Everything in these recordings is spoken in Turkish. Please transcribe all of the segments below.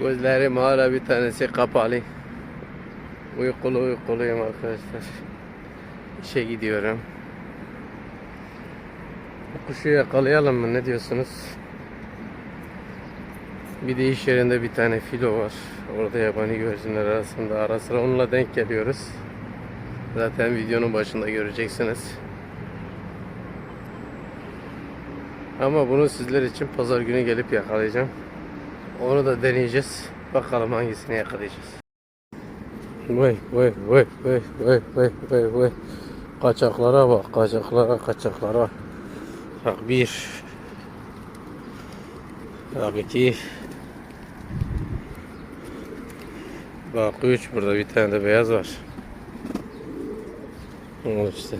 Gözlerim hala bir tanesi kapalı. Uykulu uykuluyum arkadaşlar. İşe gidiyorum. Bu kuşu yakalayalım mı ne diyorsunuz? Bir de iş yerinde bir tane filo var. Orada yabani güvercinler arasında ara sıra onunla denk geliyoruz. Zaten videonun başında göreceksiniz. Ama bunu sizler için pazar günü gelip yakalayacağım. Onu da deneyeceğiz. Bakalım hangisini yakalayacağız. Vay vay vay vay vay vay vay vay. Kaçaklara bak, kaçaklara, kaçaklara. Bak bir. Bak iki. Bak üç. Burada bir tane de beyaz var. Al işte.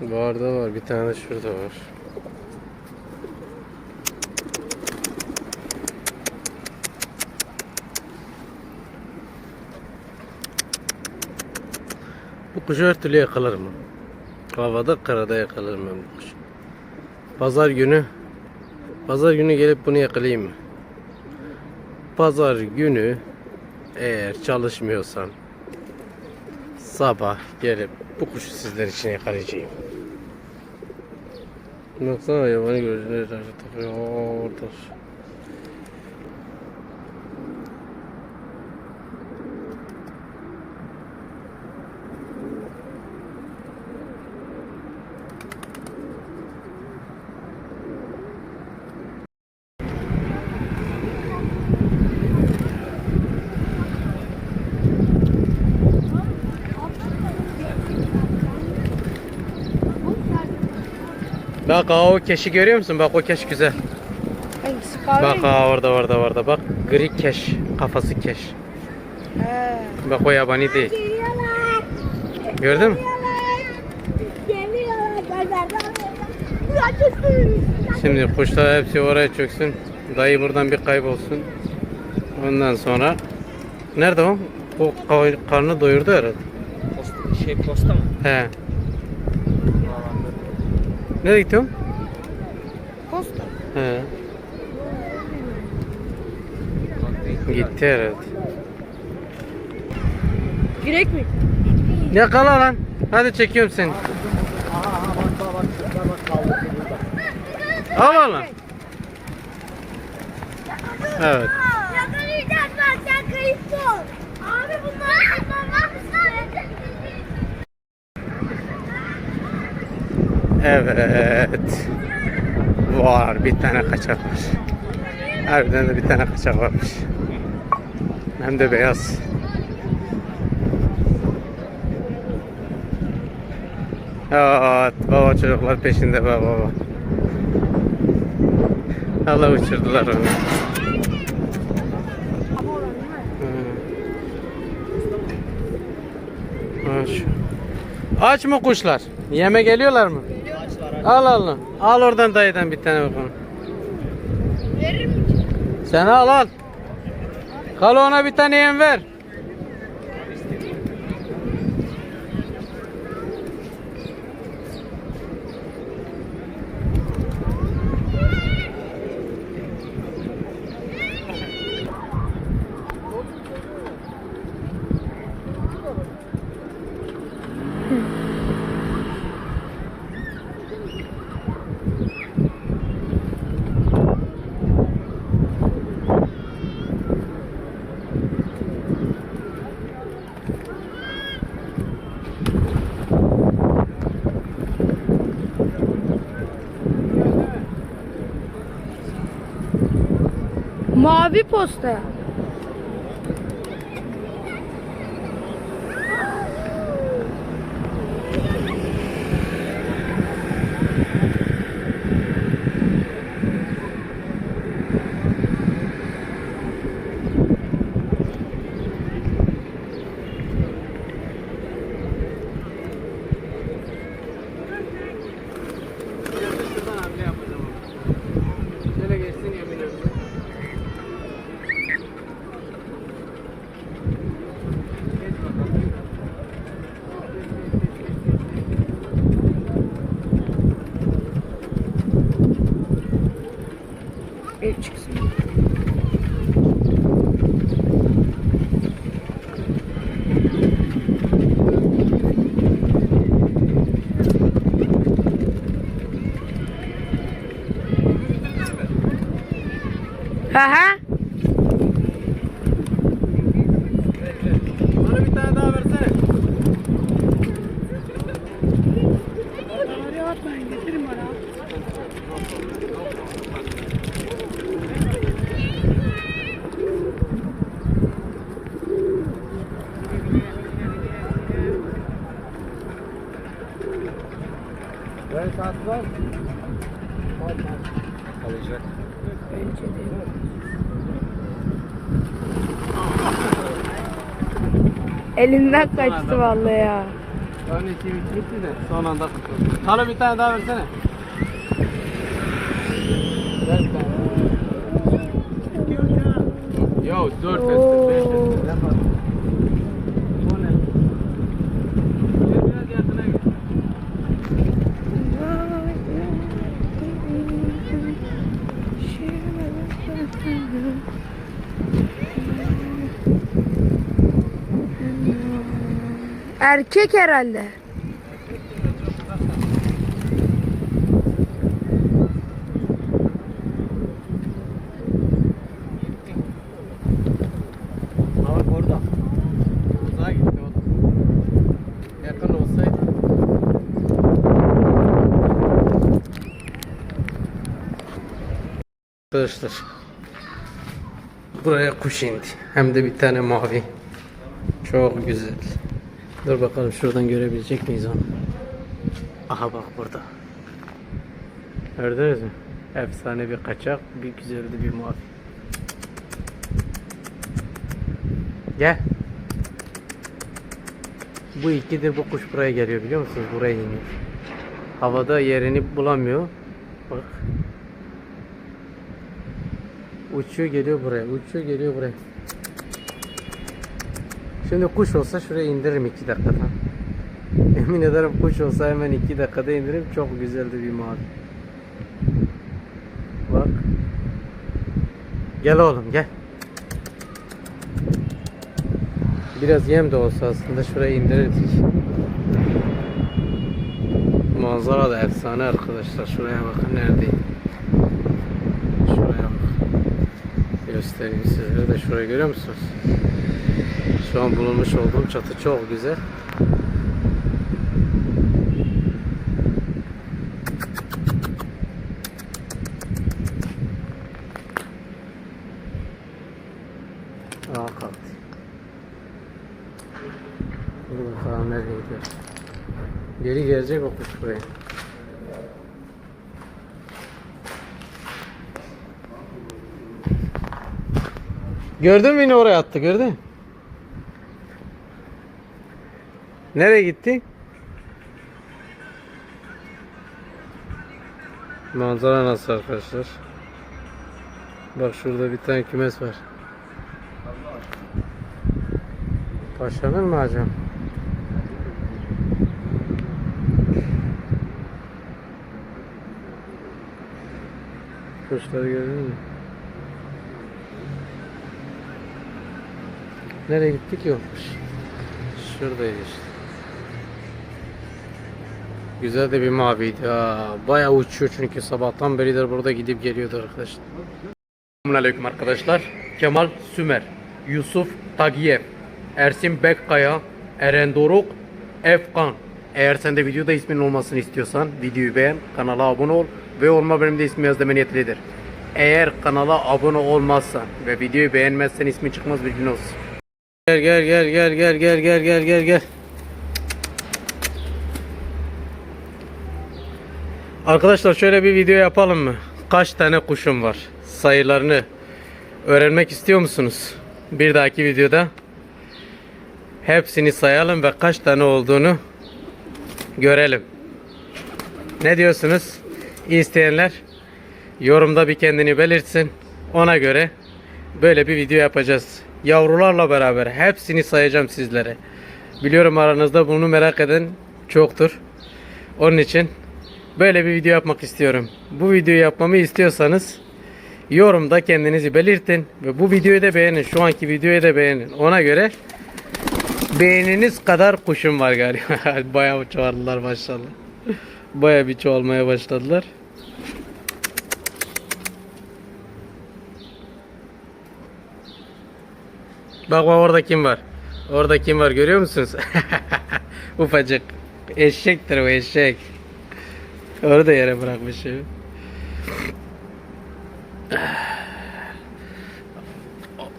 Var da var. Bir tane şurada var. Bu kuşu her türlü yakalarım. Havada karada yakalarım ben bu kuşu. Pazar günü Pazar günü gelip bunu yakalayayım mı? Pazar günü eğer çalışmıyorsam sabah gelip bu kuşu sizler için yakalayacağım. Baksana yabani gözüne takıyor orada. Bak aa, o keşi görüyor musun? Bak o keş güzel. Hangisi kahve Bak mi? aa, orada orada orada bak. Gri keş. Kafası keş. He. Bak o yabani değil. Geliyorlar. Gördün mü? Geliyorlar. Şimdi kuşlar hepsi oraya çöksün. Dayı buradan bir kaybolsun. Ondan sonra Nerede o? O ka- karnı doyurdu herhalde. Posta, şey posta mı? He. Nereye o? Posta. He. Gitti herhalde. Girek mi? Yakala lan. Hadi çekiyorum seni. Al lan. Evet. Yakalayacağız bak sen kayıp ol. Abi bunlar tutmamaz Evet. Var bir tane kaçak var. Harbiden de bir tane kaçak varmış. Hem de beyaz. Evet baba çocuklar peşinde baba baba. Allah uçurdular onu. Ha, şu. Aç mı kuşlar? Yeme geliyorlar mı? Al al. Al oradan dayıdan bir tane bakalım. Sen al al. Kal ona bir tane yem ver. Mavi posta. 涵涵 Elinden kaçtı vallahi ya. Örneğin bitti de son anda kurtuldum. Sana bir tane daha versene. Ver bir tane. Yo 4 Oo. testi 5 testi. Yapalım. O ne? Gel biraz yakına gel. Erkek herhalde. Ha bak orada. Uzağa gitti o. Yakın olsaydı. Arkadaşlar. Buraya kuş indi. Hem de bir tane mavi. Çok güzel. Dur bakalım şuradan görebilecek miyiz onu? Aha bak burada. Gördünüz mü? Efsane bir kaçak, bir güzeldi bir mavi. Gel. Bu ikidir bu kuş buraya geliyor biliyor musunuz? Buraya iniyor. Havada yerini bulamıyor. Bak. Uçuyor geliyor buraya. Uçuyor geliyor buraya. Şimdi kuş olsa şuraya indiririm iki dakikada. Emin ederim kuş olsa hemen iki dakikada indiririm. Çok güzeldi bir mavi. Bak. Gel oğlum gel. Biraz yem de olsa aslında şuraya indirirdik. Manzara da efsane arkadaşlar. Şuraya bakın neredeyim. Şuraya bak. Göstereyim sizlere de şurayı görüyor musunuz? Şu an bulunmuş olduğum çatı çok güzel. Aa kalktı. Dur. Geri gelecek o kuş buraya. Gördün mü yine oraya attı gördün mü? Nereye gitti? Manzara nasıl arkadaşlar? Bak şurada bir tane kümes var. Taşlanır mı acaba? Kuşları gördün mü? Nereye gittik yokmuş. Şuradaydı işte. Güzel de bir maviydi ha. Bayağı uçuyor çünkü sabahtan beridir burada gidip geliyordu arkadaşlar. Selamünaleyküm arkadaşlar. Kemal Sümer, Yusuf Tagiyev, Ersin Bekkaya, Eren Doruk, Efkan. Eğer sen de videoda ismin olmasını istiyorsan videoyu beğen, kanala abone ol ve olma benim de ismi yaz deme niyetlidir. Eğer kanala abone olmazsan ve videoyu beğenmezsen ismin çıkmaz bilgin olsun. Gel gel gel gel gel gel gel gel gel gel. Arkadaşlar şöyle bir video yapalım mı? Kaç tane kuşum var? Sayılarını öğrenmek istiyor musunuz? Bir dahaki videoda hepsini sayalım ve kaç tane olduğunu görelim. Ne diyorsunuz? İsteyenler yorumda bir kendini belirtsin. Ona göre böyle bir video yapacağız. Yavrularla beraber hepsini sayacağım sizlere. Biliyorum aranızda bunu merak eden çoktur. Onun için böyle bir video yapmak istiyorum. Bu videoyu yapmamı istiyorsanız Yorumda kendinizi belirtin ve bu videoyu da beğenin. Şu anki videoyu da beğenin. Ona göre beğeniniz kadar kuşum var galiba. Bayağı çoğaldılar maşallah. Bayağı bir çoğalmaya başladılar. Bak bak orada kim var? Orada kim var görüyor musunuz? Ufacık. Eşektir o eşek. Orada yere bırakmışım.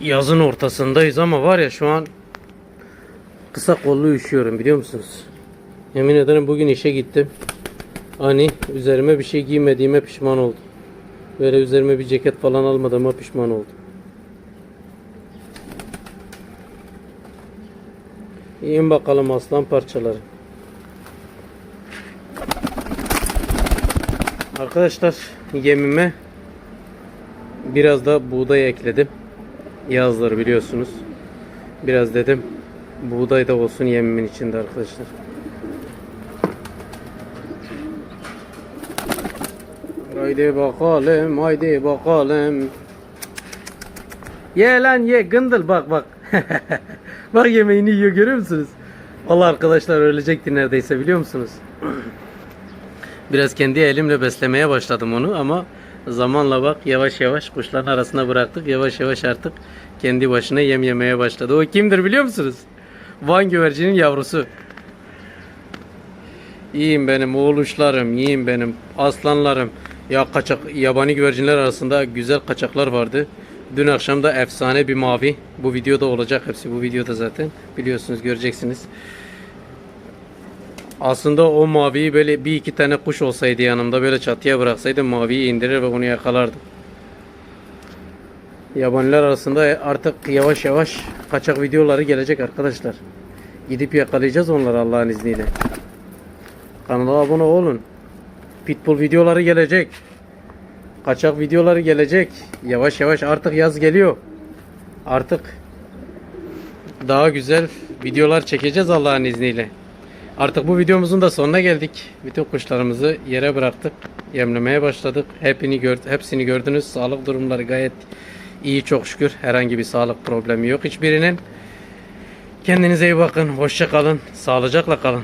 Yazın ortasındayız ama var ya şu an kısa kollu üşüyorum biliyor musunuz? Yemin ederim bugün işe gittim. Hani üzerime bir şey giymediğime pişman oldum. Böyle üzerime bir ceket falan almadığıma pişman oldum. İyin bakalım aslan parçaları. Arkadaşlar yemime biraz da buğday ekledim. Yazları biliyorsunuz. Biraz dedim buğday da olsun yemimin içinde arkadaşlar. Haydi bakalım, haydi bakalım. Ye lan ye, gındıl bak bak. bak yemeğini yiyor görüyor musunuz? Allah arkadaşlar ölecekti neredeyse biliyor musunuz? Biraz kendi elimle beslemeye başladım onu ama zamanla bak yavaş yavaş kuşların arasına bıraktık. Yavaş yavaş artık kendi başına yem yemeye başladı. O kimdir biliyor musunuz? Van güvercinin yavrusu. İyiyim benim oğluşlarım, yiyeyim benim aslanlarım. Ya kaçak yabani güvercinler arasında güzel kaçaklar vardı. Dün akşam da efsane bir mavi. Bu videoda olacak hepsi bu videoda zaten. Biliyorsunuz göreceksiniz. Aslında o maviyi böyle bir iki tane kuş olsaydı yanımda böyle çatıya bıraksaydım maviyi indirir ve onu yakalardım. Yabaniler arasında artık yavaş yavaş kaçak videoları gelecek arkadaşlar. Gidip yakalayacağız onları Allah'ın izniyle. Kanala abone olun. Pitbull videoları gelecek. Kaçak videoları gelecek. Yavaş yavaş artık yaz geliyor. Artık daha güzel videolar çekeceğiz Allah'ın izniyle. Artık bu videomuzun da sonuna geldik. Bütün kuşlarımızı yere bıraktık. Yemlemeye başladık. Hepini gör, hepsini gördünüz. Sağlık durumları gayet iyi çok şükür. Herhangi bir sağlık problemi yok hiçbirinin. Kendinize iyi bakın. Hoşça kalın. Sağlıcakla kalın.